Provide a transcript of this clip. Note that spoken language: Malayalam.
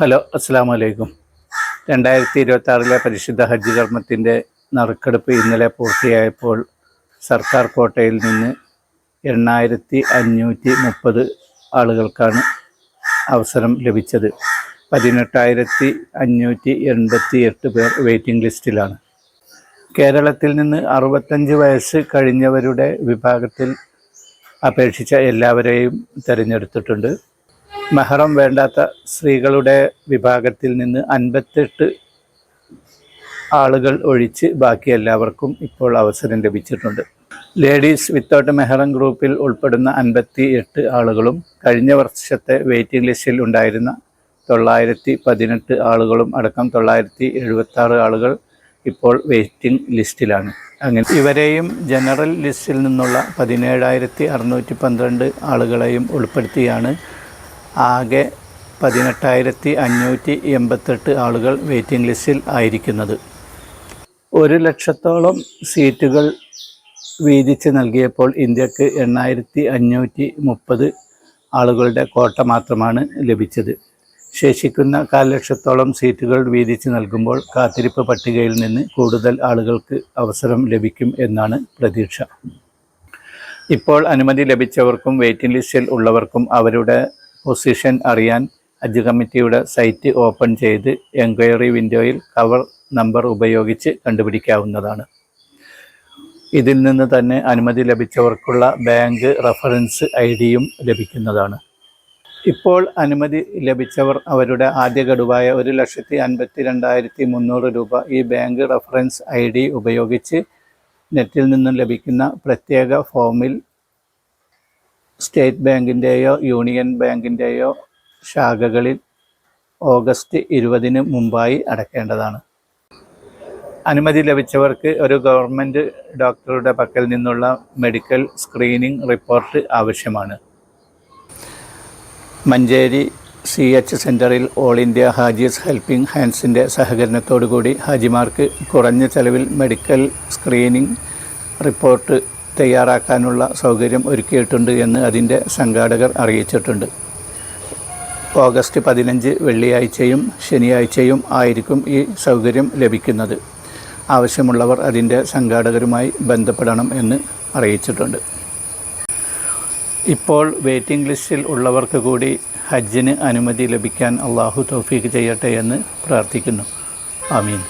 ഹലോ അസ്സാം വലൈക്കും രണ്ടായിരത്തി ഇരുപത്തി ആറിലെ പരിശുദ്ധ ഹജ്ജ് കർമ്മത്തിന്റെ നറുക്കെടുപ്പ് ഇന്നലെ പൂർത്തിയായപ്പോൾ സർക്കാർ കോട്ടയിൽ നിന്ന് എണ്ണായിരത്തി അഞ്ഞൂറ്റി മുപ്പത് ആളുകൾക്കാണ് അവസരം ലഭിച്ചത്. പതിനെട്ടായിരത്തി അഞ്ഞൂറ്റി എൺപത്തി എട്ട് പേർ വെയിറ്റിംഗ് ലിസ്റ്റിലാണ്. കേരളത്തിൽ നിന്ന് അറുപത്തഞ്ച് വയസ്സ് കഴിഞ്ഞവരുടെ വിഭാഗത്തിൽ അപേക്ഷിച്ച എല്ലാവരെയും തിരഞ്ഞെടുത്തിട്ടുണ്ട്. മെഹറം വേണ്ടാത്ത സ്ത്രീകളുടെ വിഭാഗത്തിൽ നിന്ന് അൻപത്തെട്ട് ആളുകൾ ഒഴിച്ച് ബാക്കി എല്ലാവർക്കും ഇപ്പോൾ അവസരം ലഭിച്ചിട്ടുണ്ട്. ലേഡീസ് വിത്തൗട്ട് മെഹറം ഗ്രൂപ്പിൽ ഉൾപ്പെടുന്ന അൻപത്തി എട്ട് ആളുകളും കഴിഞ്ഞ വർഷത്തെ വെയിറ്റിംഗ് ലിസ്റ്റിൽ ഉണ്ടായിരുന്ന തൊള്ളായിരത്തി പതിനെട്ട് ആളുകളും അടക്കം തൊള്ളായിരത്തി എഴുപത്തി ആറ് ആളുകൾ ഇപ്പോൾ വെയിറ്റിംഗ് ലിസ്റ്റിലാണ്. അങ്ങനെ ഇവരെയും ജനറൽ ലിസ്റ്റിൽ നിന്നുള്ള പതിനേഴായിരത്തി അറുന്നൂറ്റി പന്ത്രണ്ട് ആളുകളെയും ഉൾപ്പെടുത്തിയാണ് ആകെ പതിനെട്ടായിരത്തി അഞ്ഞൂറ്റി എൺപത്തെട്ട് ആളുകൾ വെയിറ്റിംഗ് ലിസ്റ്റിൽ ആയിരിക്കുന്നത്. ഒരു ലക്ഷത്തോളം സീറ്റുകൾ വീതിച്ച് നൽകിയപ്പോൾ ഇന്ത്യയ്ക്ക് എണ്ണായിരത്തി അഞ്ഞൂറ്റി മുപ്പത് ആളുകളുടെ കോട്ട മാത്രമാണ് ലഭിച്ചത്. ശേഷിക്കുന്ന കാൽ ലക്ഷത്തോളം സീറ്റുകൾ വീതിച്ച് നൽകുമ്പോൾ കാത്തിരിപ്പ് പട്ടികയിൽ നിന്ന് കൂടുതൽ ആളുകൾക്ക് അവസരം ലഭിക്കും എന്നാണ് പ്രതീക്ഷ. ഇപ്പോൾ അനുമതി ലഭിച്ചവർക്കും വെയിറ്റിംഗ് ലിസ്റ്റിൽ ഉള്ളവർക്കും അവരുടെ പൊസിഷൻ അറിയാൻ ഹജ്ജ് കമ്മിറ്റിയുടെ സൈറ്റ് ഓപ്പൺ ചെയ്ത് എൻക്വയറി വിൻഡോയിൽ കവർ നമ്പർ ഉപയോഗിച്ച് കണ്ടുപിടിക്കാവുന്നതാണ്. ഇതിൽ നിന്ന് തന്നെ അനുമതി ലഭിച്ചവർക്കുള്ള ബാങ്ക് റഫറൻസ് ഐ ഡിയും ലഭിക്കുന്നതാണ്. ഇപ്പോൾ അനുമതി ലഭിച്ചവർ അവരുടെ ആദ്യ ഗഡുവായ ഒരു ലക്ഷത്തി അൻപത്തി രണ്ടായിരത്തി മുന്നൂറ് രൂപ ഈ ബാങ്ക് റഫറൻസ് ഐ ഡി ഉപയോഗിച്ച് നെറ്റിൽ നിന്നും ലഭിക്കുന്ന പ്രത്യേക ഫോമിൽ സ്റ്റേറ്റ് ബാങ്കിന്റെയോ യൂണിയൻ ബാങ്കിന്റെയോ ശാഖകളിൽ ഓഗസ്റ്റ് ഇരുപതിന് മുമ്പായി അടയ്ക്കേണ്ടതാണ് അനുമതി ലഭിച്ചവർക്ക് ഒരു ഗവൺമെന്റ് ഡോക്ടറുടെ പക്കൽ നിന്നുള്ള മെഡിക്കൽ സ്ക്രീനിംഗ് റിപ്പോർട്ട് ആവശ്യമാണ്. മഞ്ചേരി സി എച്ച് സെന്ററിൽ ഓൾ ഇന്ത്യ ഹാജീസ് ഹെൽപ്പിംഗ് ഹാൻഡ്സിന്റെ സഹകരണത്തോടുകൂടി ഹാജിമാർക്ക് കുറഞ്ഞ ചെലവിൽ മെഡിക്കൽ സ്ക്രീനിംഗ് റിപ്പോർട്ട് തയ്യാറാക്കാനുള്ള സൗകര്യം ഒരുക്കിയിട്ടുണ്ട് എന്ന് അതിന്റെ സംഘാടകർ അറിയിച്ചിട്ടുണ്ട്. ഓഗസ്റ്റ് പതിനഞ്ച് വെള്ളിയാഴ്ചയും ശനിയാഴ്ചയും ആയിരിക്കും ഈ സൗകര്യം ലഭിക്കുന്നത്. ആവശ്യമുള്ളവർ അതിന്റെ സംഘാടകരുമായി ബന്ധപ്പെടണം എന്ന് അറിയിച്ചിട്ടുണ്ട്. ഇപ്പോൾ വെയിറ്റിംഗ് ലിസ്റ്റിൽ ഉള്ളവർക്ക് കൂടി ഹജ്ജിന് അനുമതി ലഭിക്കാൻ അള്ളാഹു തൗഫീഖ് ചെയ്യട്ടെ എന്ന് പ്രാർത്ഥിക്കുന്നു. ആമീൻ.